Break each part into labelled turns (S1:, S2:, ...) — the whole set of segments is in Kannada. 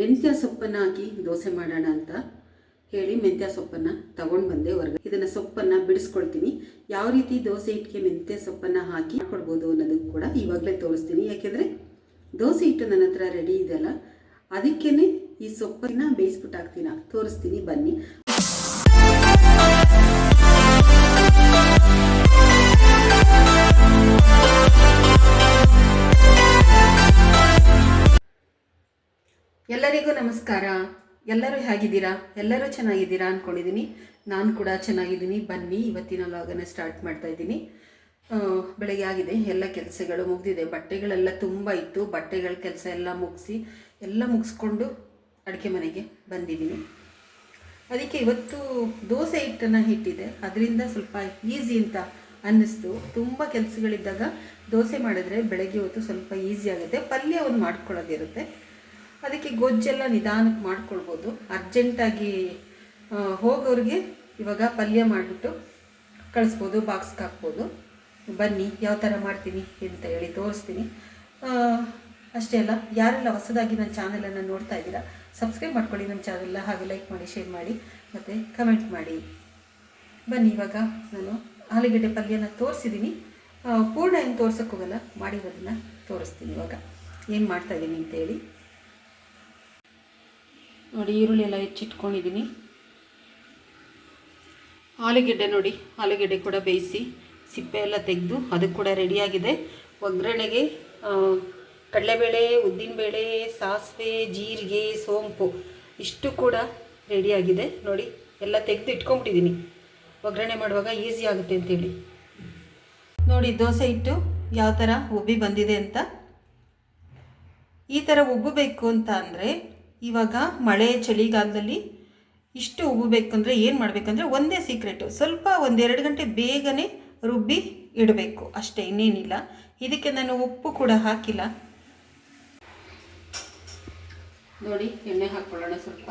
S1: ಮೆಂತ್ಯ ಸೊಪ್ಪನ್ನು ಹಾಕಿ ದೋಸೆ ಮಾಡೋಣ ಅಂತ ಹೇಳಿ ಮೆಂತ್ಯ ಸೊಪ್ಪನ್ನು ತಗೊಂಡು ಬಂದೆ ಹೊರಗೆ. ಇದನ್ನು ಸೊಪ್ಪನ್ನು ಬಿಡಿಸ್ಕೊಳ್ತೀನಿ. ಯಾವ ರೀತಿ ದೋಸೆ ಹಿಟ್ಟಿಗೆ ಮೆಂತ್ಯ ಸೊಪ್ಪನ್ನು ಹಾಕಿ ಕೊಡ್ಬೋದು ಅನ್ನೋದು ಕೂಡ ಇವಾಗಲೇ ತೋರಿಸ್ತೀನಿ. ಯಾಕೆಂದರೆ ದೋಸೆ ಹಿಟ್ಟು ನನ್ನ ಹತ್ರ ರೆಡಿ ಇದೆಯಲ್ಲ ಅದಕ್ಕೇ ಈ ಸೊಪ್ಪನ್ನು ಬೇಯಿಸ್ಬಿಟ್ಟು ಹಾಕ್ತೀನಿ. ತೋರಿಸ್ತೀನಿ, ಬನ್ನಿ. ಎಲ್ಲರಿಗೂ ನಮಸ್ಕಾರ. ಎಲ್ಲರೂ ಹೇಗಿದ್ದೀರಾ? ಎಲ್ಲರೂ ಚೆನ್ನಾಗಿದ್ದೀರಾ ಅಂದ್ಕೊಂಡಿದ್ದೀನಿ ನಾನು ಕೂಡ ಚೆನ್ನಾಗಿದ್ದೀನಿ. ಬನ್ನಿ, ಇವತ್ತಿನ ಲಾಗನ್ನು ಸ್ಟಾರ್ಟ್ ಮಾಡ್ತಾ ಇದ್ದೀನಿ. ಬೆಳಗ್ಗೆ ಆಗಿದೆ. ಎಲ್ಲ ಕೆಲಸಗಳು ಮುಗಿದಿದೆ. ಬಟ್ಟೆಗಳೆಲ್ಲ ತುಂಬ ಇತ್ತು. ಬಟ್ಟೆಗಳ ಕೆಲಸ ಎಲ್ಲ ಮುಗಿಸಿ, ಎಲ್ಲ ಮುಗಿಸ್ಕೊಂಡು ಅಡುಗೆ ಮನೆಗೆ ಬಂದಿದ್ದೀನಿ. ಅದಕ್ಕೆ ಇವತ್ತು ದೋಸೆ ಹಿಟ್ಟನ್ನು ಹಿಟ್ಟಿದೆ. ಅದರಿಂದ ಸ್ವಲ್ಪ ಈಸಿ ಅಂತ ಅನ್ನಿಸ್ತು. ತುಂಬ ಕೆಲಸಗಳಿದ್ದಾಗ ದೋಸೆ ಮಾಡಿದ್ರೆ ಬೆಳಗ್ಗೆ ಹೊತ್ತು ಸ್ವಲ್ಪ ಈಸಿ ಆಗುತ್ತೆ. ಪಲ್ಯ ಒಂದು ಮಾಡ್ಕೊಳ್ಳೋದಿರುತ್ತೆ. ಅದಕ್ಕೆ ಗೊಜ್ಜೆಲ್ಲ ನಿಧಾನಕ್ಕೆ ಮಾಡ್ಕೊಳ್ಬೋದು. ಅರ್ಜೆಂಟಾಗಿ ಹೋಗೋರಿಗೆ ಇವಾಗ ಪಲ್ಯ ಮಾಡಿಬಿಟ್ಟು ಕಳಿಸ್ಬೋದು, ಬಾಕ್ಸ್ಗೆ ಹಾಕ್ಬೋದು. ಬನ್ನಿ, ಯಾವ ಥರ ಮಾಡ್ತೀನಿ ಅಂತ ಹೇಳಿ ತೋರಿಸ್ತೀನಿ. ಅಷ್ಟೇ ಅಲ್ಲ, ಯಾರೆಲ್ಲ ಹೊಸದಾಗಿ ನನ್ನ ಚಾನಲನ್ನು ನೋಡ್ತಾ ಇದ್ದೀರಾ, ಸಬ್ಸ್ಕ್ರೈಬ್ ಮಾಡ್ಕೊಳ್ಳಿ ನಮ್ಮ ಚಾನಲ್ನ ಹಾಗೆ ಲೈಕ್ ಮಾಡಿ, ಶೇರ್ ಮಾಡಿ, ಮತ್ತು ಕಮೆಂಟ್ ಮಾಡಿ. ಬನ್ನಿ, ಇವಾಗ ನಾನು ಆಲೂಗಡ್ಡೆ ಪಲ್ಯನ ತೋರಿಸಿದ್ದೀನಿ. ಪೂರ್ಣ ಏನು ತೋರ್ಸೋಕ್ಕೋಗಲ್ಲ, ಮಾಡಿರೋದನ್ನ ತೋರಿಸ್ತೀನಿ ಇವಾಗ. ಏನು ಮಾಡ್ತಾಯಿದ್ದೀನಿ ಅಂತೇಳಿ ನೋಡಿ ಈರುಳ್ಳಿ ಎಲ್ಲ ಹೆಚ್ಚಿಟ್ಕೊಂಡಿದ್ದೀನಿ. ಆಲೂಗೆಡ್ಡೆ ನೋಡಿ, ಆಲೂಗೆಡ್ಡೆ ಕೂಡ ಬೇಯಿಸಿ ಸಿಪ್ಪೆ ಎಲ್ಲ ತೆಗೆದು ಅದು ಕೂಡ ರೆಡಿಯಾಗಿದೆ. ಒಗ್ಗರಣೆಗೆ ಕಡಲೆಬೇಳೆ, ಉದ್ದಿನಬೇಳೆ, ಸಾಸಿವೆ, ಜೀರಿಗೆ, ಸೋಂಪು ಇಷ್ಟು ಕೂಡ ರೆಡಿಯಾಗಿದೆ. ನೋಡಿ, ಎಲ್ಲ ತೆಗೆದು ಇಟ್ಕೊಂಬಿಟ್ಟಿದ್ದೀನಿ ಒಗ್ಗರಣೆ ಮಾಡುವಾಗ ಈಸಿ ಆಗುತ್ತೆ ಅಂತೇಳಿ. ನೋಡಿ, ದೋಸೆ ಹಿಟ್ಟು ಯಾವ ಥರ ಉಬ್ಬಿ ಬಂದಿದೆ ಅಂತ. ಈ ಥರ ಉಬ್ಬಬೇಕು ಅಂತ ಅಂದರೆ ಇವಾಗ ಮಳೆ ಚಳಿಗಾಲದಲ್ಲಿ ಇಷ್ಟು ಉಬ್ಬಬೇಕಂದ್ರೆ ಏನು ಮಾಡಬೇಕಂದ್ರೆ ಒಂದೇ ಸೀಕ್ರೆಟು ಸ್ವಲ್ಪ ಒಂದೆರಡು ಗಂಟೆ ಬೇಗನೆ ರುಬ್ಬಿ ಇಡಬೇಕು. ಅಷ್ಟೇ, ಇನ್ನೇನಿಲ್ಲ. ಇದಕ್ಕೆ ನಾನು ಉಪ್ಪು ಕೂಡ ಹಾಕಿಲ್ಲ. ನೋಡಿ, ಎಣ್ಣೆ ಹಾಕ್ಕೊಳ್ಳೋಣ ಸ್ವಲ್ಪ.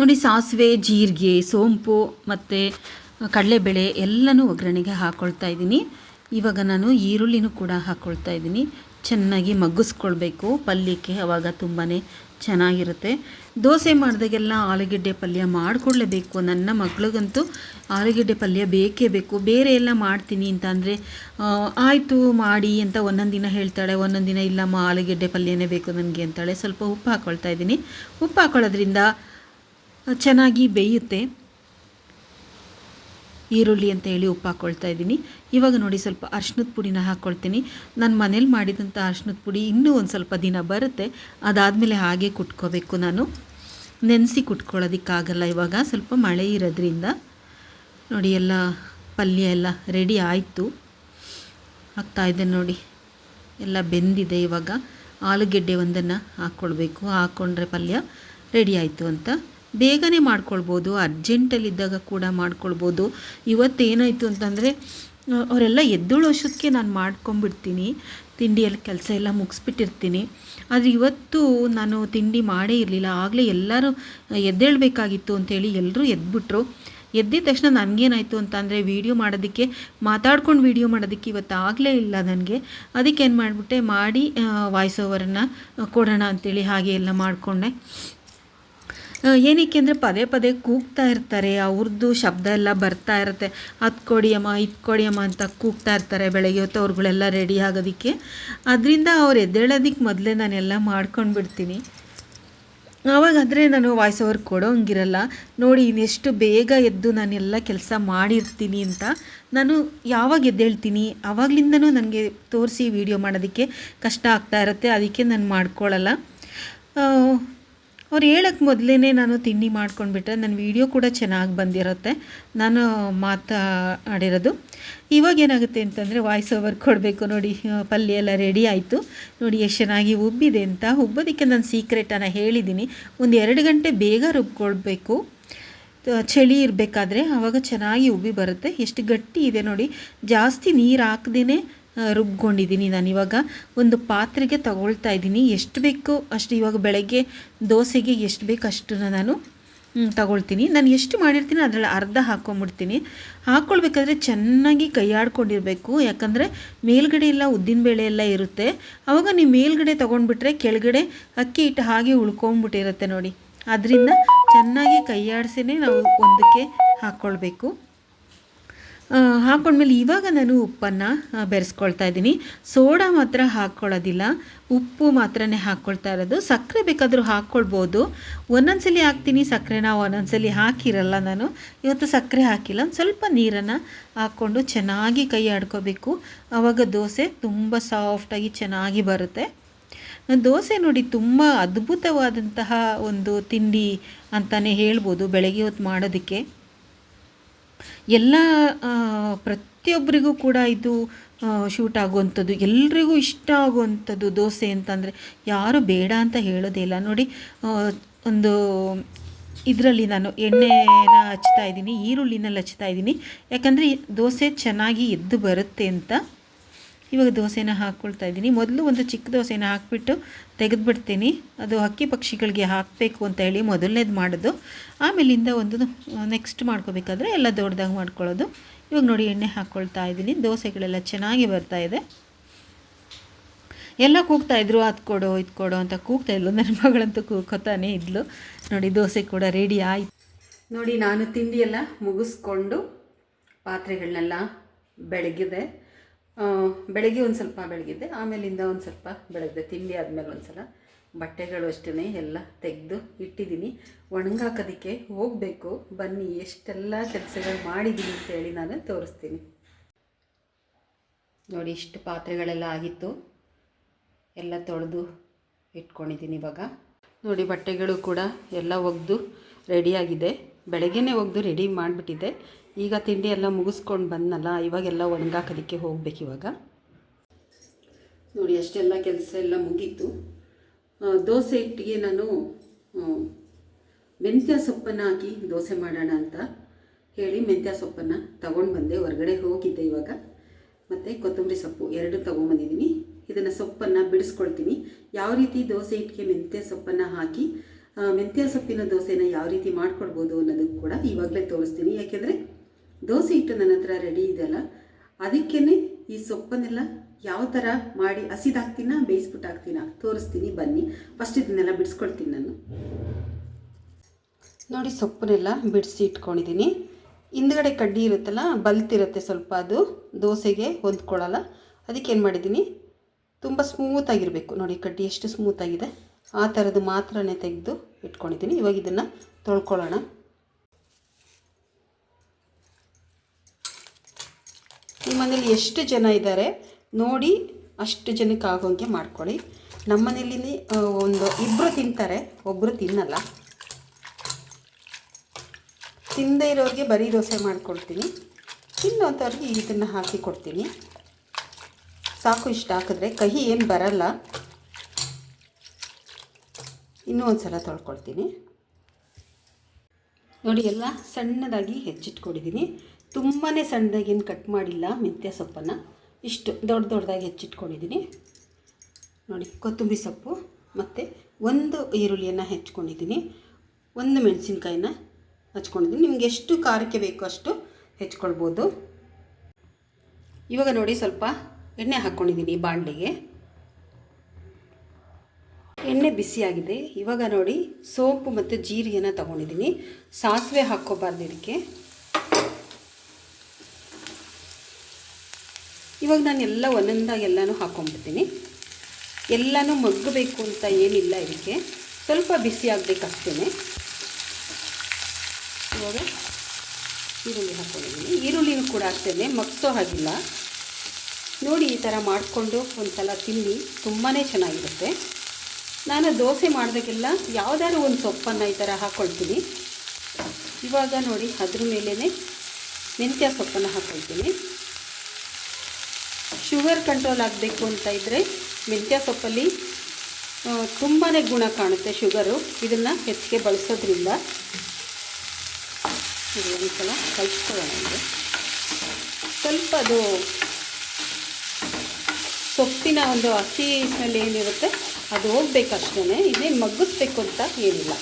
S1: ನೋಡಿ ಸಾಸಿವೆ, ಜೀರಿಗೆ, ಸೋಂಪು ಮತ್ತು ಕಡಲೆಬೇಳೆ ಎಲ್ಲನೂ ಒಗ್ಗರಣೆಗೆ ಹಾಕ್ಕೊಳ್ತಾ ಇದ್ದೀನಿ. ಇವಾಗ ನಾನು ಈರುಳ್ಳಿನೂ ಕೂಡ ಹಾಕ್ಕೊಳ್ತಾ ಇದ್ದೀನಿ. ಚೆನ್ನಾಗಿ ಮಗ್ಗಿಸ್ಕೊಳ್ಬೇಕು. ಪಲ್ಯಕ್ಕೆ ಆವಾಗ ತುಂಬಾ ಚೆನ್ನಾಗಿರುತ್ತೆ. ದೋಸೆ ಮಾಡಿದಾಗೆಲ್ಲ ಆಲೂಗೆಡ್ಡೆ ಪಲ್ಯ ಮಾಡಿಕೊಡ್ಲೇಬೇಕು. ನನ್ನ ಮಕ್ಳಿಗಂತೂ ಆಲೂಗೆಡ್ಡೆ ಪಲ್ಯ ಬೇಕೇ ಬೇಕು. ಬೇರೆ ಎಲ್ಲ ಮಾಡ್ತೀನಿ ಅಂತ ಅಂದರೆ ಆಯಿತು ಮಾಡಿ ಅಂತ ಒಂದೊಂದು ದಿನ ಹೇಳ್ತಾಳೆ. ಒಂದೊಂದು ದಿನ ಇಲ್ಲಮ್ಮ, ಆಲೂಗೆಡ್ಡೆ ಪಲ್ಯನೇ ಬೇಕು ನನಗೆ ಅಂತಾಳೆ. ಸ್ವಲ್ಪ ಉಪ್ಪು ಹಾಕ್ಕೊಳ್ತಾ ಇದ್ದೀನಿ. ಉಪ್ಪು ಹಾಕ್ಕೊಳ್ಳೋದ್ರಿಂದ ಚೆನ್ನಾಗಿ ಬೇಯುತ್ತೆ. ಈರುಳ್ಳಿ ಅಂತ ಹೇಳಿ ಉಪ್ಪು ಹಾಕ್ಕೊಳ್ತಾ ಇದ್ದೀನಿ. ಇವಾಗ ನೋಡಿ ಸ್ವಲ್ಪ ಅರ್ಶಿನದ ಪುಡಿನ ಹಾಕ್ಕೊಳ್ತೀನಿ ನಾನು ಮನೇಲಿ ಮಾಡಿದಂಥ ಅರ್ಶಿನದ ಪುಡಿ ಇನ್ನೂ ಒಂದು ಸ್ವಲ್ಪ ದಿನ ಬರುತ್ತೆ. ಅದಾದಮೇಲೆ ಹಾಗೆ ಕುಟ್ಕೋಬೇಕು ನಾನು. ನೆನೆಸಿ ಕುಟ್ಕೊಳ್ಳೋದಕ್ಕಾಗಲ್ಲ ಇವಾಗ. ಸ್ವಲ್ಪ ಮಳೆ ಇರೋದ್ರಿಂದ. ನೋಡಿ ಎಲ್ಲ ಪಲ್ಯ ಎಲ್ಲ ರೆಡಿ ಆಯಿತು. ಇದೆ ನೋಡಿ. ಎಲ್ಲ ಬೆಂದಿದೆ ಇವಾಗ. ಆಲೂಗೆಡ್ಡೆ ಒಂದನ್ನು ಹಾಕ್ಕೊಳ್ಬೇಕು ಹಾಕ್ಕೊಂಡ್ರೆ ಪಲ್ಯ ರೆಡಿ ಆಯಿತು ಅಂತ. ಬೇಗನೆ ಮಾಡ್ಕೊಳ್ಬೋದು, ಅರ್ಜೆಂಟಲ್ಲಿದ್ದಾಗ ಕೂಡ ಮಾಡ್ಕೊಳ್ಬೋದು. ಇವತ್ತೇನಾಯಿತು ಅಂತಂದರೆ ಅವರೆಲ್ಲ ಎದ್ದೇಳೋಷ್ಟಕ್ಕೆ ನಾನು ಮಾಡ್ಕೊಂಬಿಡ್ತೀನಿ. ತಿಂಡಿಯಲ್ಲಿ ಕೆಲಸ ಎಲ್ಲ ಮುಗಿಸ್ಬಿಟ್ಟಿರ್ತೀನಿ. ಆದರೆ ಇವತ್ತು ನಾನು ತಿಂಡಿ ಮಾಡೇ ಇರಲಿಲ್ಲ. ಆಗಲೇ ಎಲ್ಲರೂ ಎದ್ದೇಳಬೇಕಾಗಿತ್ತು ಅಂತೇಳಿ ಎಲ್ಲರೂ ಎದ್ಬಿಟ್ರು. ಎದ್ದಿದ ತಕ್ಷಣ ನನಗೇನಾಯಿತು ಅಂತಂದರೆ, ವೀಡಿಯೋ ಮಾಡೋದಕ್ಕೆ, ಮಾತಾಡ್ಕೊಂಡು ವೀಡಿಯೋ ಮಾಡೋದಕ್ಕೆ ಇವತ್ತು ಆಗಲೇ ಇಲ್ಲ ನನಗೆ. ಅದಕ್ಕೆ ಏನು ಮಾಡಿಬಿಟ್ಟೆ ಮಾಡಿ ವಾಯ್ಸ್ ಓವರನ್ನು ಕೊಡೋಣ ಅಂತೇಳಿ ಹಾಗೆ ಎಲ್ಲ ಮಾಡಿಕೊಂಡೆ. ಏನಕ್ಕೆ ಅಂದರೆ ಪದೇ ಪದೇ ಕೂಗ್ತಾ ಇರ್ತಾರೆ ಅವ್ರದ್ದು ಶಬ್ದ ಎಲ್ಲ ಬರ್ತಾ ಇರುತ್ತೆ. ಅದು ಕೊಡಿಯಮ್ಮ, ಇದು ಕೊಡಿಯಮ್ಮ ಅಂತ ಕೂಗ್ತಾ ಇರ್ತಾರೆ ಬೆಳಗ್ಗೆ ಹೊತ್ತು, ಅವ್ರುಗಳೆಲ್ಲ ರೆಡಿ ಆಗೋದಕ್ಕೆ. ಅದರಿಂದ ಅವ್ರು ಎದ್ದೇಳೋದಕ್ಕೆ ಮೊದಲೇ ನಾನೆಲ್ಲ ಮಾಡ್ಕೊಂಡು ಬಿಡ್ತೀನಿ. ಆವಾಗಾದರೆ ನಾನು ವಾಯ್ಸ್ ಓವರ್ ಕೊಡೋಂಗಿರಲ್ಲ ನೋಡಿ, ಇನ್ನೆಷ್ಟು ಬೇಗ ಎದ್ದು ನಾನೆಲ್ಲ ಕೆಲಸ ಮಾಡಿರ್ತೀನಿ ಅಂತ ನಾನು ಯಾವಾಗ ಎದ್ದೇಳ್ತೀನಿ? ಆವಾಗಲಿಂದನೂ ನನಗೆ ತೋರಿಸಿ ವೀಡಿಯೋ ಮಾಡೋದಕ್ಕೆ ಕಷ್ಟ ಆಗ್ತಾ ಇರುತ್ತೆ, ಅದಕ್ಕೆ ನಾನು ಮಾಡ್ಕೊಳ್ಳಲ್ಲ ಅವ್ರು ಹೇಳೋಕ್ಕೆ ಮೊದಲೇ ನಾನು ತಿಂಡಿ ಮಾಡ್ಕೊಂಡ್ಬಿಟ್ರೆ ನನ್ನ ವೀಡಿಯೋ ಕೂಡ ಚೆನ್ನಾಗಿ ಬಂದಿರುತ್ತೆ. ನಾನು ಮಾತಾಡಿರೋದು ಇವಾಗ ಏನಾಗುತ್ತೆ ಅಂತಂದರೆ ವಾಯ್ಸ್ ಓವರ್ ಕೊಡಬೇಕು ನೋಡಿ. ಪಲ್ಯ ಎಲ್ಲ ರೆಡಿ ಆಯಿತು. ನೋಡಿ ಎಷ್ಟು ಚೆನ್ನಾಗಿ ಉಬ್ಬಿದೆ ಅಂತ ಉಬ್ಬೋದಕ್ಕೆ ನಾನು ಸೀಕ್ರೆಟನ್ನು ಹೇಳಿದ್ದೀನಿ ಒಂದು ಎರಡು ಗಂಟೆ ಬೇಗ ರುಬ್ಕೊಳ್ಬೇಕು. ಚಳಿ ಇರಬೇಕಾದ್ರೆ ಆವಾಗ ಚೆನ್ನಾಗಿ ಉಬ್ಬಿ ಬರುತ್ತೆ. ಎಷ್ಟು ಗಟ್ಟಿ ಇದೆ ನೋಡಿ. ಜಾಸ್ತಿ ನೀರು ಹಾಕ್ದೇ ರುಬ್ಕೊಂಡಿದ್ದೀನಿ ನಾನು. ಇವಾಗ ಒಂದು ಪಾತ್ರೆಗೆ ತಗೊಳ್ತಾ ಇದ್ದೀನಿ. ಎಷ್ಟು ಬೇಕೋ ಅಷ್ಟು ಇವಾಗ ಬೆಳಗ್ಗೆ ದೋಸೆಗೆ ಎಷ್ಟು ಬೇಕು ಅಷ್ಟನ್ನು ನಾನು ತಗೊಳ್ತೀನಿ. ನಾನು ಎಷ್ಟು ಮಾಡಿರ್ತೀನಿ ಅದರಲ್ಲಿ ಅರ್ಧ ಹಾಕ್ಕೊಂಬಿಡ್ತೀನಿ ಹಾಕ್ಕೊಳ್ಬೇಕಾದ್ರೆ ಚೆನ್ನಾಗಿ ಕೈಯಾಡ್ಕೊಂಡಿರಬೇಕು. ಯಾಕಂದರೆ ಮೇಲ್ಗಡೆ ಎಲ್ಲ ಉದ್ದಿನಬೇಳೆ ಎಲ್ಲ ಇರುತ್ತೆ. ಆವಾಗ ನೀವು ಮೇಲ್ಗಡೆ ತೊಗೊಂಡ್ಬಿಟ್ರೆ ಕೆಳಗಡೆ ಅಕ್ಕಿ ಹಿಟ್ಟು ಹಾಗೆ ಉಳ್ಕೊಂಬಿಟ್ಟಿರುತ್ತೆ ನೋಡಿ. ಅದರಿಂದ ಚೆನ್ನಾಗಿ ಕೈಯಾಡಿಸಿನೇ ನಾವು ಒಂದಕ್ಕೆ ಹಾಕ್ಕೊಳ್ಬೇಕು ಹಾಕ್ಕೊಂಡ್ಮೇಲೆ ಇವಾಗ ನಾನು ಉಪ್ಪನ್ನು ಬೆರೆಸ್ಕೊಳ್ತಾ ಇದ್ದೀನಿ. ಸೋಡಾ ಮಾತ್ರ ಹಾಕ್ಕೊಳ್ಳೋದಿಲ್ಲ. ಉಪ್ಪು ಮಾತ್ರನೇ ಹಾಕ್ಕೊಳ್ತಾ ಇರೋದು. ಸಕ್ಕರೆ ಬೇಕಾದರೂ ಹಾಕ್ಕೊಳ್ಬೋದು. ಒಂದೊಂದ್ಸಲಿ ಹಾಕ್ತೀನಿ, ಸಕ್ಕರೆನ ಒಂದೊಂದ್ಸಲಿ ಹಾಕಿರಲ್ಲ ನಾನು. ಇವತ್ತು ಸಕ್ಕರೆ ಹಾಕಿಲ್ಲ. ಒಂದು ಸ್ವಲ್ಪ ನೀರನ್ನು ಹಾಕ್ಕೊಂಡು ಚೆನ್ನಾಗಿ ಕೈ ಆಡ್ಕೋಬೇಕು. ಆವಾಗ ದೋಸೆ ತುಂಬ ಸಾಫ್ಟಾಗಿ ಚೆನ್ನಾಗಿ ಬರುತ್ತೆ. ದೋಸೆ ನೋಡಿ ತುಂಬ ಅದ್ಭುತವಾದಂತಹ ಒಂದು ತಿಂಡಿ ಅಂತಲೇ ಹೇಳ್ಬೋದು ಬೆಳಗ್ಗೆ ಹೊತ್ತು ಮಾಡೋದಕ್ಕೆ. ಎಲ್ಲ ಪ್ರತಿಯೊಬ್ಬರಿಗೂ ಕೂಡ ಇದು ಶೂಟ್ ಆಗುವಂಥದ್ದು, ಎಲ್ರಿಗೂ ಇಷ್ಟ ಆಗುವಂಥದ್ದು ದೋಸೆ ಅಂತಂದರೆ ಯಾರು ಬೇಡ ಅಂತ ಹೇಳೋದೇ ಇಲ್ಲ. ನೋಡಿ ಒಂದು ಇದರಲ್ಲಿ ನಾನು ಎಣ್ಣೆನ ಹಚ್ತಾ ಇದ್ದೀನಿ, ಈರುಳ್ಳಿನಲ್ಲಿ ಹಚ್ತಾ ಇದ್ದೀನಿ. ಯಾಕಂದರೆ ದೋಸೆ ಚೆನ್ನಾಗಿ ಎದ್ದು ಬರುತ್ತೆ ಅಂತ ಇವಾಗ ದೋಸೆನ ಹಾಕ್ಕೊಳ್ತಾ ಇದ್ದೀನಿ. ಮೊದಲು ಒಂದು ಚಿಕ್ಕ ದೋಸೆನ ಹಾಕ್ಬಿಟ್ಟು ತೆಗೆದುಬಿಡ್ತೀನಿ. ಅದು ಹಕ್ಕಿ ಪಕ್ಷಿಗಳಿಗೆ ಹಾಕಬೇಕು ಅಂತ ಹೇಳಿ ಮೊದಲನೇದು ಮಾಡೋದು. ಆಮೇಲಿಂದ ಒಂದು ನೆಕ್ಸ್ಟ್ ಮಾಡ್ಕೋಬೇಕಾದ್ರೆ ಎಲ್ಲ ದೊಡ್ಡದಾಗಿ ಮಾಡ್ಕೊಳ್ಳೋದು. ಇವಾಗ ನೋಡಿ ಎಣ್ಣೆ ಹಾಕ್ಕೊಳ್ತಾ ಇದ್ದೀನಿ. ದೋಸೆಗಳೆಲ್ಲ ಚೆನ್ನಾಗಿ ಇದೆ. ಎಲ್ಲ ಕೂಗ್ತಾ ಇದ್ರು, ಅದು ಕೊಡು, ಇದು ಕೊಡು ಅಂತ ಕೂಗ್ತಾ ಇದ್ಲು. ನನ್ನ ಮಗಳಂತೂ ಕೂಗ್ಕೊತಾನೆ ಇದ್ಲು. ನೋಡಿ ದೋಸೆ ಕೂಡ ರೆಡಿ ಆಯಿತು. ನೋಡಿ ನಾನು ತಿಂಡಿಯೆಲ್ಲ ಮುಗಿಸ್ಕೊಂಡು ಪಾತ್ರೆಗಳನ್ನೆಲ್ಲ ಬೆಳಗಿದೆ. ಬೆಳಗ್ಗೆ ಒಂದು ಸ್ವಲ್ಪ ಬೆಳಗಿದ್ದೆ ಆಮೇಲಿಂದ ಒಂದು ಸ್ವಲ್ಪ ಬೆಳಗ್ಗೆ ತಿಂಡಿ ಆದಮೇಲೆ ಒಂದು ಸಲ ಬಟ್ಟೆಗಳು ಅಷ್ಟೇ ಎಲ್ಲ ತೆಗೆದು ಇಟ್ಟಿದ್ದೀನಿ. ಒಣಗಾಕೋದಕ್ಕೆ ಹೋಗಬೇಕು. ಬನ್ನಿ, ಎಷ್ಟೆಲ್ಲ ಕೆಲಸಗಳು ಮಾಡಿದ್ದೀನಿ ಅಂತೇಳಿ ನಾನು ತೋರಿಸ್ತೀನಿ. ನೋಡಿ, ಇಷ್ಟು ಪಾತ್ರೆಗಳೆಲ್ಲ ಆಗಿತ್ತು. ಎಲ್ಲ ತೊಳೆದು ಇಟ್ಕೊಂಡಿದ್ದೀನಿ ಇವಾಗ. ನೋಡಿ, ಬಟ್ಟೆಗಳು ಕೂಡ ಎಲ್ಲ ಒಗೆದು ರೆಡಿಯಾಗಿದೆ ಬೆಳಗ್ಗೆನೇ ಒಗೆದು ರೆಡಿ ಮಾಡಿಬಿಟ್ಟಿದ್ದೆ. ಈಗ ತಿಂಡಿ ಎಲ್ಲ ಮುಗಿಸ್ಕೊಂಡು ಬಂದನಲ್ಲ, ಇವಾಗೆಲ್ಲ ಒಣಗಾಕೋದಕ್ಕೆ ಹೋಗ್ಬೇಕು ಇವಾಗ. ನೋಡಿ, ಅಷ್ಟೆಲ್ಲ ಕೆಲಸ ಎಲ್ಲ ಮುಗೀತು. ದೋಸೆ ಹಿಟ್ಟಿಗೆ ನಾನು ಮೆಂತ್ಯ ಸೊಪ್ಪನ್ನು ಹಾಕಿ ದೋಸೆ ಮಾಡೋಣ ಅಂತ ಹೇಳಿ ಮೆಂತ್ಯ ಸೊಪ್ಪನ್ನು ತಗೊಂಡು ಬಂದೆ. ಹೊರಗಡೆ ಹೋಗಿದ್ದೆ ಇವಾಗ. ಮತ್ತು ಕೊತ್ತಂಬರಿ ಸೊಪ್ಪು ಎರಡು ತೊಗೊಂಬಂದಿದ್ದೀನಿ. ಇದನ್ನು ಸೊಪ್ಪನ್ನು ಬಿಡಿಸ್ಕೊಳ್ತೀನಿ. ಯಾವ ರೀತಿ ದೋಸೆ ಇಟ್ಟಿಗೆ ಮೆಂತ್ಯ ಸೊಪ್ಪನ್ನು ಹಾಕಿ ಮೆಂತ್ಯ ಸೊಪ್ಪಿನ ದೋಸೆನ ಯಾವ ರೀತಿ ಮಾಡ್ಕೊಡ್ಬೋದು ಅನ್ನೋದನ್ನು ಕೂಡ ಇವಾಗಲೇ ತೋರಿಸ್ತೀನಿ. ಯಾಕೆಂದರೆ ದೋಸೆ ಹಿಟ್ಟು ನನ್ನ ಹತ್ರ ರೆಡಿ ಇದೆಯಲ್ಲ ಅದಕ್ಕೇ ಈ ಸೊಪ್ಪನ್ನೆಲ್ಲ ಯಾವ ಥರ ಮಾಡಿ ಹಸಿದಾಕ್ತೀನ ಬೇಯಿಸ್ಬಿಟ್ಟು ಹಾಕ್ತೀನ ತೋರಿಸ್ತೀನಿ, ಬನ್ನಿ. ಫಸ್ಟ್ ಇದನ್ನೆಲ್ಲ ಬಿಡಿಸ್ಕೊಳ್ತೀನಿ ನಾನು. ನೋಡಿ ಸೊಪ್ಪನ್ನೆಲ್ಲ ಬಿಡಿಸಿ ಇಟ್ಕೊಂಡಿದ್ದೀನಿ. ಹಿಂದ್ಗಡೆ ಕಡ್ಡಿ ಇರುತ್ತಲ್ಲ ಬಲ್ತಿರುತ್ತೆ ಸ್ವಲ್ಪ ಅದು, ದೋಸೆಗೆ ಹೊಂದ್ಕೊಳ್ಳಲ್ಲ. ಅದಕ್ಕೆ ಏನು ಮಾಡಿದ್ದೀನಿ? ತುಂಬ ಸ್ಮೂತಾಗಿರಬೇಕು ನೋಡಿ, ಕಡ್ಡಿ ಎಷ್ಟು ಸ್ಮೂತಾಗಿದೆ ಆ ಥರದ್ದು ಮಾತ್ರನೇ ತೆಗೆದು ಇಟ್ಕೊಂಡಿದ್ದೀನಿ. ಇವಾಗ ಇದನ್ನು ತೊಳ್ಕೊಳ್ಳೋಣ. ನಿಮ್ಮ ಮನೇಲಿ ಎಷ್ಟು ಜನ ಇದ್ದಾರೆ ನೋಡಿ ಅಷ್ಟು ಜನಕ್ಕೆ ಆಗೋಂಗೆ ಮಾಡ್ಕೊಳ್ಳಿ. ನಮ್ಮ ಮನೇಲಿ ಒಂದು ಇಬ್ಬರು ತಿಂತಾರೆ ಒಬ್ಬರು ತಿನ್ನಲ್ಲ. ತಿನ್ನದೇ ಇರೋರಿಗೆ ಬರೀ ದೋಸೆ ಮಾಡಿಕೊಡ್ತೀನಿ. ತಿನ್ನೋಂಥವ್ರಿಗೆ ಇದನ್ನು ಹಾಕಿ ಕೊಡ್ತೀನಿ. ಸಾಕು ಇಷ್ಟ ಹಾಕಿದ್ರೆ, ಕಹಿ ಏನು ಬರಲ್ಲ. ಇನ್ನೂ ಒಂದು ಸಲ ತೊಳ್ಕೊಳ್ತೀನಿ. ನೋಡಿ, ಎಲ್ಲ ಸಣ್ಣದಾಗಿ ಹೆಚ್ಚಿಟ್ಕೊಂಡಿದ್ದೀನಿ ತುಂಬಾ ಸಣ್ಣದಾಗೇನು ಕಟ್ ಮಾಡಿಲ್ಲ ಮೆಂತ್ಯ ಸೊಪ್ಪನ್ನು. ಇಷ್ಟು ದೊಡ್ಡ ದೊಡ್ಡದಾಗಿ ಹೆಚ್ಚಿಟ್ಕೊಂಡಿದ್ದೀನಿ ನೋಡಿ, ಕೊತ್ತಂಬರಿ ಸೊಪ್ಪು ಮತ್ತು ಒಂದು ಈರುಳ್ಳಿಯನ್ನು ಹೆಚ್ಕೊಂಡಿದ್ದೀನಿ ಒಂದು ಮೆಣಸಿನ್ಕಾಯಿನ ಹಚ್ಕೊಂಡಿದ್ದೀನಿ ನಿಮ್ಗೆ ಎಷ್ಟು ಖಾರಕ್ಕೆ ಬೇಕೋ ಅಷ್ಟು ಹೆಚ್ಕೊಳ್ಬೋದು ಇವಾಗ ನೋಡಿ ಸ್ವಲ್ಪ ಎಣ್ಣೆ ಹಾಕ್ಕೊಂಡಿದ್ದೀನಿ ಬಾಣಲೆಗೆ. ಎಣ್ಣೆ ಬಿಸಿಯಾಗಿದೆ. ಇವಾಗ ನೋಡಿ ಸೋಂಪು ಮತ್ತು ಜೀರಿಗೆನ ತಗೊಂಡಿದ್ದೀನಿ ಸಾಸಿವೆ ಹಾಕ್ಕೋಬಾರ್ದು ಇದಕ್ಕೆ. ಇವಾಗ ನಾನು ಎಲ್ಲ ಒಂದೊಂದಾಗಿ ಎಲ್ಲನೂ ಹಾಕ್ಕೊಂಡ್ಬಿಡ್ತೀನಿ ಎಲ್ಲನೂ ಮಗ್ಗಬೇಕು ಅಂತ ಏನಿಲ್ಲ ಇದಕ್ಕೆ. ಸ್ವಲ್ಪ ಬಿಸಿ ಆಗಬೇಕಷ್ಟೇ ಇವಾಗ ಈರುಳ್ಳಿ ಹಾಕ್ಕೊಂಡಿದ್ದೀನಿ ಈರುಳ್ಳಿನೂ ಕೂಡ ಅಷ್ಟೇ ಮಗ್ಸೋ ಹಾಗಿಲ್ಲ. ನೋಡಿ ಈ ಥರ ಮಾಡಿಕೊಂಡು ಒಂದು ಸಲ ತಿನ್ನಿ ತುಂಬಾ ಚೆನ್ನಾಗಿರುತ್ತೆ. ನಾನು ದೋಸೆ ಮಾಡಿದಾಗೆಲ್ಲ ಯಾವುದಾದ್ರು ಒಂದು ಸೊಪ್ಪನ್ನು ಈ ಥರ ಹಾಕ್ಕೊಳ್ತೀನಿ ಇವಾಗ ನೋಡಿ ಅದ್ರ ಮೇಲೇ ಮೆಂತ್ಯ ಸೊಪ್ಪನ್ನು ಹಾಕ್ಕೊಳ್ತೀನಿ ಶುಗರ್ ಕಂಟ್ರೋಲ್ ಆಗಬೇಕು ಅಂತ ಇದ್ದರೆ ಮೆಂತ್ಯ ಸೊಪ್ಪಲ್ಲಿ ತುಂಬಾ ಗುಣ ಕಾಣುತ್ತೆ ಶುಗರು. ಇದನ್ನು ಹೆಚ್ಚಿಗೆ ಬಳಸೋದ್ರಿಂದ. ಒಂದು ಸಲ ಕಲಿಸ್ಕೊಳ್ಳೋಣ ಸ್ವಲ್ಪ ಅದು ಸೊಪ್ಪಿನ ಒಂದು ಹಸಿ ಸ್ಮೆಲ್ ಏನಿರುತ್ತೆ, ಅದು ಹೋಗ್ಬೇಕಷ್ಟೇ ಇನ್ನೇನು ಮಗ್ಗಿಸ್ಬೇಕು ಅಂತ ಏನಿಲ್ಲ.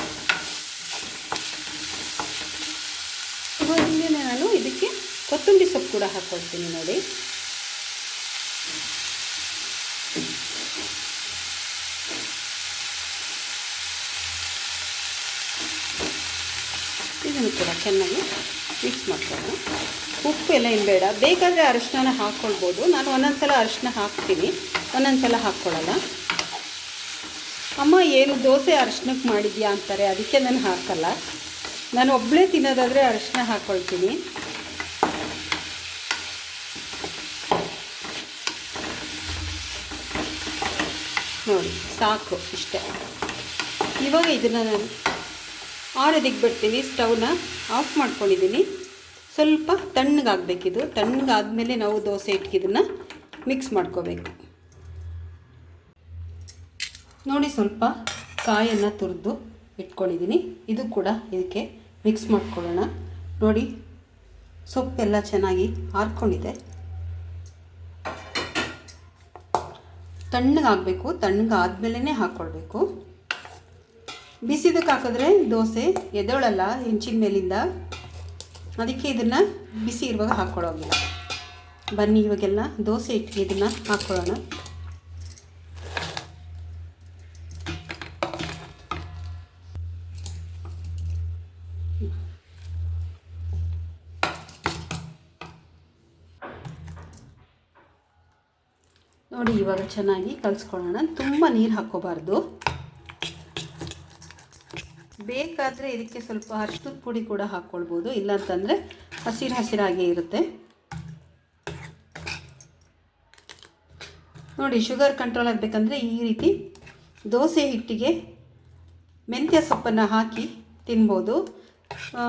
S2: ಹಿಂದೆ ನಾನು ಇದಕ್ಕೆ ಕೊತ್ತಂಬರಿ ಸೊಪ್ಪು ಕೂಡ ಹಾಕ್ಕೊಳ್ತೀನಿ ನೋಡಿ. ಇದನ್ನು ಕೂಡ ಚೆನ್ನಾಗಿ ಮಿಕ್ಸ್ ಮಾಡ್ಕೊಳ್ಳೋಣ. ಉಪ್ಪು ಎಲ್ಲ ಏನು ಬೇಡ. ಬೇಕಾದರೆ ಅರಿಶಿನ ಹಾಕ್ಕೊಳ್ಬೋದು ನಾನು ಒಂದೊಂದು ಸಲ ಅರಿಶಿನ ಹಾಕ್ತೀನಿ. ಒಂದೊಂದು ಸಲ ಹಾಕ್ಕೊಳ್ಳಲ್ಲ ಅಮ್ಮ, ಏನು ದೋಸೆ ಅರಿಶಿನಕ್ಕೆ ಮಾಡಿದ್ಯಾ ಅಂತಾರೆ. ಅದಕ್ಕೆ ನಾನು ಹಾಕಲ್ಲ. ನಾನು ಒಬ್ಬಳೇ ತಿನ್ನೋದಾದರೆ ಅರಿಶಿನ ಹಾಕ್ಕೊಳ್ತೀನಿ ನೋಡಿ, ಸಾಕು ಇಷ್ಟೇ. ಇವಾಗ ಇದನ್ನು ನಾನು ಆರೋದಕ್ಕೆ ಬಿಡ್ತೀನಿ ಸ್ಟವ್ನ ಆಫ್ ಮಾಡ್ಕೊಂಡಿದ್ದೀನಿ ಸ್ವಲ್ಪ ತಣ್ಣಗಾಗಬೇಕಿದು. ತಣ್ಣಗಾದ್ಮೇಲೆ ನಾವು ದೋಸೆ ಇಟ್ಕಿದನ್ನು ಮಿಕ್ಸ್ ಮಾಡ್ಕೋಬೇಕು. ನೋಡಿ ಸ್ವಲ್ಪ ಕಾಯನ್ನು ತುರಿದು ಇಟ್ಕೊಂಡಿದ್ದೀನಿ ಇದು ಕೂಡ ಇದಕ್ಕೆ ಮಿಕ್ಸ್ ಮಾಡ್ಕೊಳ್ಳೋಣ. ನೋಡಿ, ಸೊಪ್ಪೆಲ್ಲ ಚೆನ್ನಾಗಿ ಹಾರ್ಕೊಂಡಿದೆ ತಣ್ಣಗಾಗಬೇಕು. ತಣ್ಣಗಾದ್ಮೇಲೆ ಹಾಕ್ಕೊಳ್ಬೇಕು ಬಿಸಿದಕ್ಕೆ ಹಾಕಿದ್ರೆ ದೋಸೆ ಎದೊಳಲ್ಲ ಹೆಂಚಿನ ಮೇಲಿಂದ. ಅದಕ್ಕೆ ಇದನ್ನು ಬಿಸಿ ಇರುವಾಗ ಹಾಕ್ಕೊಳ್ಳೋಗಿಲ್ಲ ಬನ್ನಿ, ಇವಾಗೆಲ್ಲ ದೋಸೆ ಇಟ್ಟಿಗೆ ಇದನ್ನು ಹಾಕ್ಕೊಳ್ಳೋಣ. ನೋಡಿ, ಇವಾಗ ಚೆನ್ನಾಗಿ ಕಲಿಸ್ಕೊಳ್ಳೋಣ. ತುಂಬ ನೀರು ಹಾಕ್ಕೋಬಾರ್ದು. ಬೇಕಾದರೆ ಇದಕ್ಕೆ ಸ್ವಲ್ಪ ಅರ್ಶಿನದ ಪುಡಿ ಕೂಡ ಹಾಕ್ಕೊಳ್ಬೋದು ಇಲ್ಲಾಂತಂದರೆ ಹಸಿರು ಹಸಿರಾಗಿ ಇರುತ್ತೆ. ನೋಡಿ, ಶುಗರ್ ಕಂಟ್ರೋಲ್ ಆಗಬೇಕಂದ್ರೆ ಈ ರೀತಿ ದೋಸೆ ಹಿಟ್ಟಿಗೆ ಮೆಂತ್ಯ ಸೊಪ್ಪನ್ನು ಹಾಕಿ ತಿನ್ಬೋದು.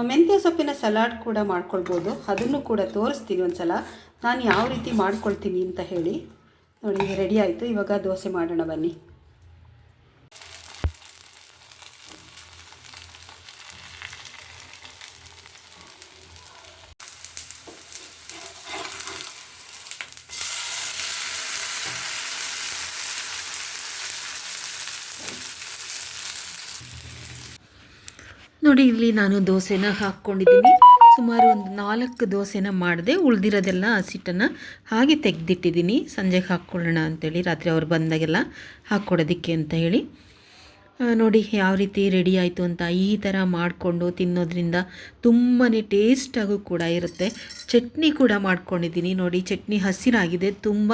S2: ಮೆಂತ್ಯ ಸೊಪ್ಪಿನ ಸಲಾಡ್ ಕೂಡ ಮಾಡ್ಕೊಳ್ಬೋದು. ಅದನ್ನು ಕೂಡ ತೋರಿಸ್ತೀನಿ ಒಂದು ಸಲ ನಾನು ಯಾವ ರೀತಿ ಮಾಡ್ಕೊಳ್ತೀನಿ ಅಂತ ಹೇಳಿ. ನೋಡಿ ರೆಡಿ ಆಯಿತು. ಇವಾಗ ದೋಸೆ ಮಾಡೋಣ ಬನ್ನಿ.
S1: ನೋಡಿ, ಇಲ್ಲಿ ನಾನು ದೋಸೆನ ಹಾಕ್ಕೊಂಡಿದ್ದೀನಿ. ಸುಮಾರು ಒಂದು ನಾಲ್ಕು ದೋಸೆನ ಮಾಡಿದೆ, ಉಳಿದಿರೋದೆಲ್ಲ ಹಸಿಟ್ಟನ್ನು ಹಾಗೆ ತೆಗೆದಿಟ್ಟಿದ್ದೀನಿ. ಸಂಜೆಗೆ ಹಾಕ್ಕೊಳ್ಳೋಣ ಅಂತೇಳಿ, ರಾತ್ರಿ ಅವ್ರು ಬಂದಾಗೆಲ್ಲ ಹಾಕ್ಕೊಡೋದಕ್ಕೆ ಅಂತ ಹೇಳಿ. ನೋಡಿ, ಯಾವ ರೀತಿ ರೆಡಿ ಆಯಿತು ಅಂತ ಈ ಥರ ಮಾಡಿಕೊಂಡು ತಿನ್ನೋದ್ರಿಂದ ತುಂಬಾ ಟೇಸ್ಟಾಗೂ ಕೂಡ ಇರುತ್ತೆ. ಚಟ್ನಿ ಕೂಡ ಮಾಡ್ಕೊಂಡಿದ್ದೀನಿ. ನೋಡಿ, ಚಟ್ನಿ ಹಸಿರಾಗಿದೆ. ತುಂಬ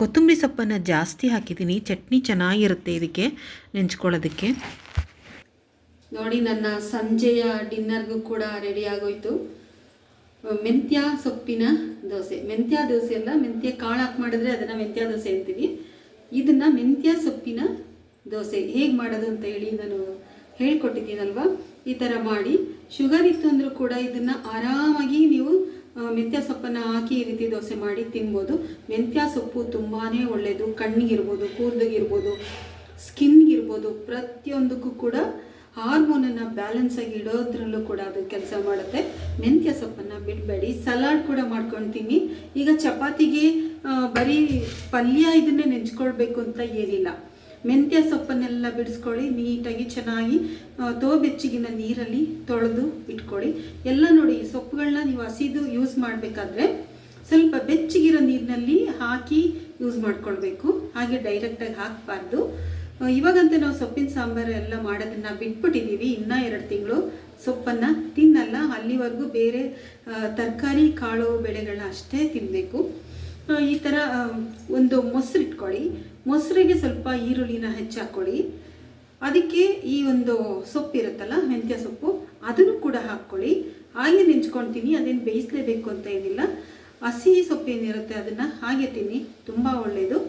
S1: ಕೊತ್ತಂಬರಿ ಸೊಪ್ಪನ್ನು ಜಾಸ್ತಿ ಹಾಕಿದ್ದೀನಿ. ಚಟ್ನಿ ಚೆನ್ನಾಗಿರುತ್ತೆ ಇದಕ್ಕೆ, ನೆಂಚ್ಕೊಳ್ಳೋದಕ್ಕೆ.
S2: ನೋಡಿ, ನನ್ನ ಸಂಜೆಯ ಡಿನ್ನರ್ಗೂ ಕೂಡ ರೆಡಿ ಆಗೋಯ್ತು. ಮೆಂತ್ಯ ಸೊಪ್ಪಿನ ದೋಸೆ. ಮೆಂತ್ಯ ದೋಸೆ ಅಲ್ಲ, ಮೆಂತ್ಯ ಕಾಳು ಹಾಕಿ ಮಾಡಿದ್ರೆ ಅದನ್ನು ಮೆಂತ್ಯ ದೋಸೆ ಅಂತೀವಿ. ಇದನ್ನು ಮೆಂತ್ಯ ಸೊಪ್ಪಿನ ದೋಸೆ. ಹೇಗೆ ಮಾಡೋದು ಅಂತ ಹೇಳಿ ನಾನು ಹೇಳ್ಕೊಟ್ಟಿದ್ದೀನಲ್ವಾ? ಈ ಥರ ಮಾಡಿ. ಶುಗರ್ ಇತ್ತು ಅಂದರೂ ಕೂಡ ಇದನ್ನು ಆರಾಮಾಗಿ ನೀವು ಮೆಂತ್ಯ ಸೊಪ್ಪನ್ನು ಹಾಕಿ ಈ ರೀತಿ ದೋಸೆ ಮಾಡಿ ತಿನ್ಬೋದು. ಮೆಂತ್ಯ ಸೊಪ್ಪು ತುಂಬಾ ಒಳ್ಳೆಯದು ಕಣ್ಣಿಗಿರ್ಬೋದು ಕೂದಲಿಗಿರ್ಬೋದು ಸ್ಕಿನ್ಗಿರ್ಬೋದು, ಪ್ರತಿಯೊಂದಕ್ಕೂ ಕೂಡ ಹಾರ್ಮೋನನ್ನು ಬ್ಯಾಲೆನ್ಸ್ ಆಗಿ ಇಡೋದ್ರಲ್ಲೂ ಕೂಡ ಅದು ಕೆಲಸ ಮಾಡುತ್ತೆ. ಮೆಂತ್ಯ ಸೊಪ್ಪನ್ನು ಬಿಡಬೇಡಿ. ಸಲಾಡ್ ಕೂಡ ಮಾಡ್ಕೊಳ್ತೀನಿ ಈಗ ಚಪಾತಿಗೆ ಬರೀ ಪಲ್ಯ ಇದನ್ನೇ ನೆಂಚ್ಕೊಳ್ಬೇಕು ಅಂತ ಏನಿಲ್ಲ. ಮೆಂತ್ಯ ಸೊಪ್ಪನ್ನೆಲ್ಲ ಬಿಡಿಸ್ಕೊಳ್ಳಿ, ನೀಟಾಗಿ ಚೆನ್ನಾಗಿ ತೋಬೆಚ್ಚಿಗಿನ ನೀರಲ್ಲಿ ತೊಳೆದು ಇಟ್ಕೊಳ್ಳಿ. ಎಲ್ಲ ನೋಡಿ, ಈ ಸೊಪ್ಪುಗಳನ್ನ ನೀವು ಹಸಿದು ಯೂಸ್ ಮಾಡಬೇಕಾದ್ರೆ ಸ್ವಲ್ಪ ಬೆಚ್ಚಗಿರೋ ನೀರಿನಲ್ಲಿ ಹಾಕಿ ಯೂಸ್ ಮಾಡ್ಕೊಳ್ಬೇಕು. ಹಾಗೆ ಡೈರೆಕ್ಟಾಗಿ ಹಾಕಬಾರ್ದು. ಇವಾಗಂತೂ ನಾವು ಸೊಪ್ಪಿನ ಸಾಂಬಾರು ಎಲ್ಲ ಮಾಡೋದನ್ನ ಬಿಟ್ಬಿಟ್ಟಿದ್ದೀವಿ. ಇನ್ನೂ ಎರಡು ತಿಂಗಳು ಸೊಪ್ಪನ್ನು ತಿನ್ನಲ್ಲ. ಅಲ್ಲಿವರೆಗೂ ಬೇರೆ ತರಕಾರಿ, ಕಾಳು, ಬೆಳೆಗಳನ್ನ ಅಷ್ಟೇ ತಿನ್ನಬೇಕು ಈ ಥರ ಒಂದು ಮೊಸರು ಇಟ್ಕೊಳ್ಳಿ. ಮೊಸರಿಗೆ ಸ್ವಲ್ಪ ಈರುಳ್ಳಿನ ಹೆಚ್ಚಾಕೊಳ್ಳಿ ಅದಕ್ಕೆ ಈ ಒಂದು ಸೊಪ್ಪು ಇರುತ್ತಲ್ಲ, ಮೆಂತ್ಯ ಸೊಪ್ಪು, ಅದನ್ನು ಕೂಡ ಹಾಕ್ಕೊಳ್ಳಿ. ಹಾಗೆ ನೆಂಚ್ಕೊಳ್ತೀನಿ. ಅದೇನು ಬೇಯಿಸಲೇಬೇಕು ಅಂತ ಏನಿಲ್ಲ. ಹಸಿ ಸೊಪ್ಪು ಏನಿರುತ್ತೆ ಅದನ್ನು ಹಾಗೆ ತಿನ್ನಿ. ತುಂಬ ಒಳ್ಳೆಯದು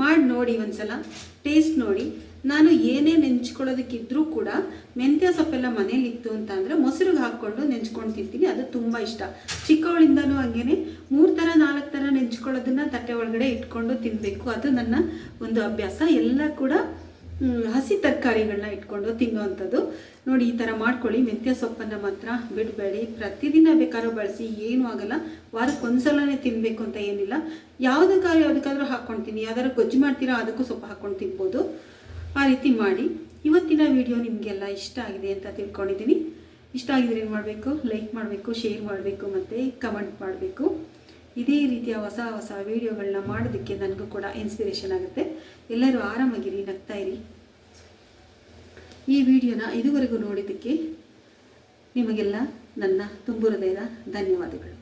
S2: ಮಾಡಿ ನೋಡಿ ಒಂದ್ಸಲ, ಟೇಸ್ಟ್ ನೋಡಿ. ನಾನು ಏನೇ ನೆಂಚ್ಕೊಳ್ಳೋದಕ್ಕಿದ್ರೂ ಕೂಡ ಮೆಂತ್ಯ ಸೊಪ್ಪೆಲ್ಲ ಮನೇಲಿತ್ತು ಅಂತ ಅಂದರೆ ಮೊಸರಿಗೆ ಹಾಕ್ಕೊಂಡು ನೆಂಚ್ಕೊಂಡು ತಿಂತೀನಿ. ಅದು ತುಂಬ ಇಷ್ಟ. ಚಿಕ್ಕವಳಿಂದನೂ ಹಾಗೇನೆ ಮೂರು ಥರ, ನಾಲ್ಕು ಥರ ನೆಂಚ್ಕೊಳ್ಳೋದನ್ನ ತಟ್ಟೆ ಒಳಗಡೆ ಇಟ್ಕೊಂಡು ತಿನ್ನಬೇಕು ಅದು ನನ್ನ ಒಂದು ಅಭ್ಯಾಸ. ಎಲ್ಲ ಕೂಡ ಹಸಿ ತರಕಾರಿಗಳನ್ನ ಇಟ್ಕೊಂಡು ತಿನ್ನುವಂಥದ್ದು. ನೋಡಿ, ಈ ಥರ ಮಾಡ್ಕೊಳ್ಳಿ. ಮೆಂತ್ಯ ಸೊಪ್ಪನ್ನು ಮಾತ್ರ ಬಿಡಬೇಡಿ. ಪ್ರತಿದಿನ ಬೇಕಾದ್ರೂ ಬಳಸಿ. ಏನೂ ಆಗಲ್ಲ. ವಾರಕ್ಕೆ ಒಂದ್ಸಲನೇ ತಿನ್ನಬೇಕು ಅಂತ ಏನಿಲ್ಲ. ಯಾವುದಕ್ಕಾದ್ರೂ ಯಾವುದಕ್ಕಾದ್ರೂ ಹಾಕ್ಕೊಳ್ತೀನಿ. ಯಾವ್ದಾದ್ರು ಗೊಜ್ಜು ಮಾಡ್ತೀರಾ, ಅದಕ್ಕೂ ಸೊಪ್ಪು ಹಾಕ್ಕೊಂಡು ತಿನ್ಬೋದು. ಆ ರೀತಿ ಮಾಡಿ. ಇವತ್ತಿನ ವಿಡಿಯೋ ನಿಮಗೆಲ್ಲ ಇಷ್ಟ ಆಗಿದೆ ಅಂತ ತಿಳ್ಕೊಂಡಿದ್ದೀನಿ. ಇಷ್ಟ ಆಗಿದ್ರೆ ಏನು ಮಾಡಬೇಕು? ಲೈಕ್ ಮಾಡಬೇಕು ಶೇರ್ ಮಾಡಬೇಕು ಮತ್ತು ಕಮೆಂಟ್ ಮಾಡಬೇಕು. ಇದೇ ರೀತಿಯ ಹೊಸ ಹೊಸ ವೀಡಿಯೋಗಳನ್ನ ಮಾಡೋದಕ್ಕೆ ನನಗೂ ಕೂಡ ಇನ್ಸ್ಪಿರೇಷನ್ ಆಗುತ್ತೆ. ಎಲ್ಲರೂ ಆರಾಮಾಗಿರಿ, ನಗ್ತಾ ಇರಿ. ಈ ವಿಡಿಯೋನ ಇದುವರೆಗೂ ನೋಡಿದ್ದಕ್ಕೆ ನಿಮಗೆಲ್ಲ ನನ್ನ ತುಂಬು ಹೃದಯದ ಧನ್ಯವಾದಗಳು.